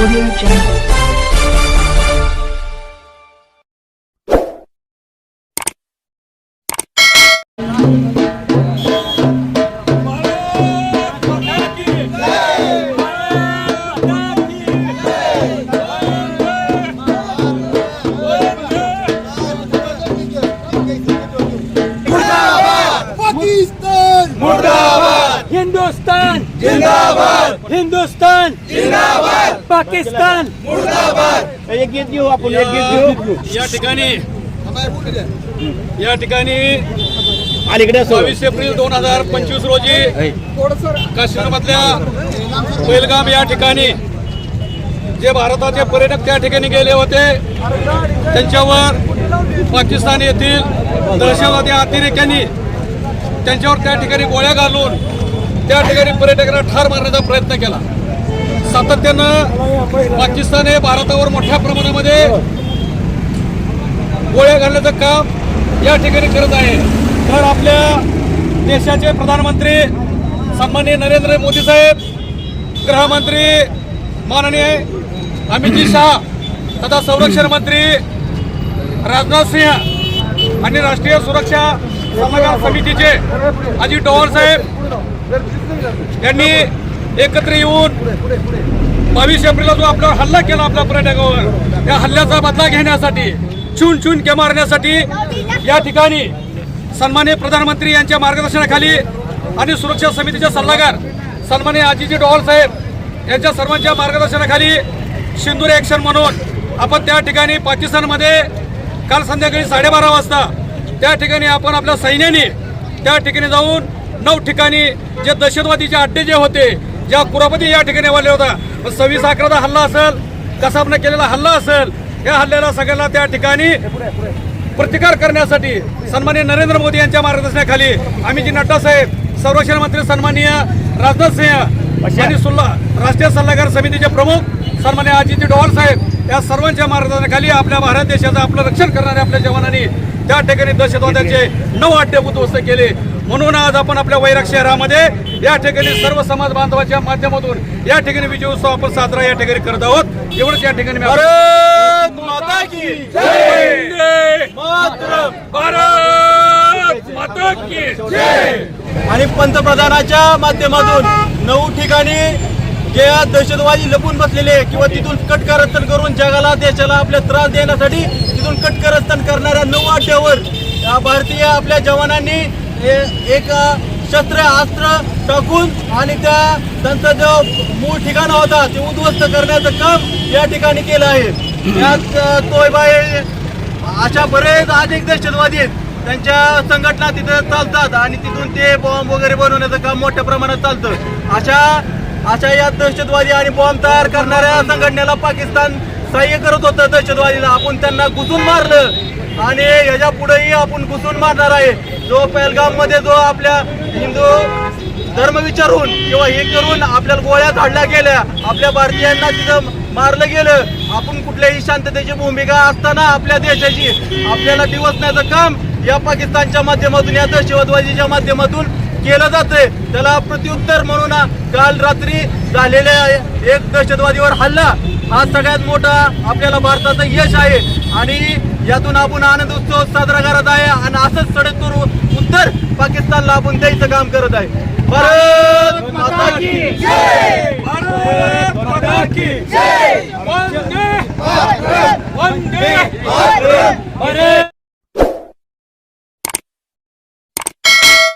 Audio Jungle. Hindustan जिंदाबाद! हिंदुस्तान जिंदाबाद! पाकिस्तान एक गीत घेऊ आपण एक गीत घेऊ या ठिकाणी या ठिकाणी अलीकडे असो. बावीस एप्रिल दोन हजार पंचवीस रोजी काश्मीरमधल्या पहिलगाम या ठिकाणी जे भारताचे पर्यटक त्या ठिकाणी गेले होते त्यांच्यावर पाकिस्तान येथील दहशतवादी अतिरेक्यांनी त्यांच्यावर त्या ठिकाणी गोळ्या घालून त्या ठिकाणी पर्यटकांना ठार मारण्याचा प्रयत्न केला. सातत्यानं पाकिस्तान हे भारतावर मोठ्या प्रमाणामध्ये गोळ्या घालण्याचं काम या ठिकाणी करत आहे. तर आपल्या देशाचे प्रधानमंत्री सन्माननीय नरेंद्र मोदी साहेब गृहमंत्री माननीय अमितजी शहा तथा संरक्षण मंत्री राजनाथ सिंह आणि राष्ट्रीय सुरक्षा सल्लागार समितीचे अजित डोवाल साहेब यांनी एकत्र येऊन बावीस एप्रिलला जो आपला हल्ला केला आपल्या पर्यटकावर त्या हल्ल्याचा बदला घेण्यासाठी चून चून के मारण्यासाठी या ठिकाणी सन्मान्य प्रधानमंत्री यांच्या मार्गदर्शनाखाली आणि सुरक्षा समितीचे सल्लागार सन्मान्य आजीजी डोहाल साहेब यांच्या सर्वांच्या मार्गदर्शनाखाली सिंदूर ॲक्शन म्हणून आपण त्या ठिकाणी पाकिस्तानमध्ये काल संध्याकाळी साडेबारा वाजता त्या ठिकाणी आपण आपल्या सैन्याने त्या ठिकाणी जाऊन नऊ ठिकाणी जे दहशतवादीचे अड्डे जे होते ज्या कुरापती या ठिकाणी वाले होता सव्वीस अकराचा हल्ला असेल कसाबनं केलेला हल्ला असेल या हल्ल्याला सगळ्यांना त्या ठिकाणी प्रतिकार करण्यासाठी सन्मान्य नरेंद्र मोदी यांच्या मार्गदर्शनाखाली आम्ही जी नड्डा साहेब संरक्षण मंत्री सन्माननीय राजनाथ सिंह आणि सुल्ला राष्ट्रीय सल्लागार समितीचे प्रमुख सन्मान्य अजितजी डोवाल साहेब या सर्वांच्या मार्गदर्शनाखाली आपल्या भारत देशाचं आपलं रक्षण करणाऱ्या आपल्या जवानांनी त्या ठिकाणी दहशतवाद्याचे नऊ अड्डे उद्ध्वस्त केले. म्हणून आज आपण आपल्या वैराग शहरामध्ये या ठिकाणी सर्व समाज बांधवाच्या माध्यमातून या ठिकाणी विजय उत्सव आपण साजरा या ठिकाणी करत आहोत. एवढंच या ठिकाणी माता की आणि पंतप्रधानाच्या माध्यमातून नऊ ठिकाणी जे दहशतवादी लपून बसलेले किंवा तिथून कटकारस्थान करून जगाला देशाला आपल्या त्रास देण्यासाठी तिथून कटकारस्थान करणाऱ्या नऊ या भारतीय आपल्या जवानांनी एक शस्त्र अस्त्र टाकून आणि त्या त्यांचा जो मूळ ठिकाण होता. ते उद्ध्वस्त करण्याचं काम या ठिकाणी केलं आहे. यात तोयबाई अशा बरेच अनेक दहशतवादी आहेत. त्यांच्या संघटना तिथं चालतात आणि तिथून ते बॉम्ब वगैरे बनवण्याचं काम मोठ्या प्रमाणात चालतं. अशा अशा या दहशतवादी आणि बॉम्ब तयार करणाऱ्या संघटनेला पाकिस्तान सहाय्य करत होतं दहशतवादीला. आपण त्यांना घुसून मारलं. आणि याच्या पुढेही आपण घुसून मारणार आहे. जो पहलगाममध्ये जो आपल्या हिंदू धर्म विचारून किंवा हे करून आपल्याला गोळ्या झाडल्या गेल्या आपल्या भारतीयांना तिथं मारलं गेलं आपण कुठल्याही शांततेची भूमिका असताना आपल्या देशाची आपल्याला दिवसण्याचं काम या पाकिस्तानच्या माध्यमातून या दहशतवादीच्या माध्यमातून केलं जातंय. त्याला प्रत्युत्तर म्हणून काल रात्री झालेल्या एक दहशतवादीवर हल्ला हा सगळ्यात मोठा आपल्याला भारताचं यश आहे. आणि यातून आपण आनंद उत्सव साजरा करत आहे आणि असंच सडेतूर उत्तर पाकिस्तानला आपण द्यायचं काम करत आहे. भारत माता की भारत माता की जय!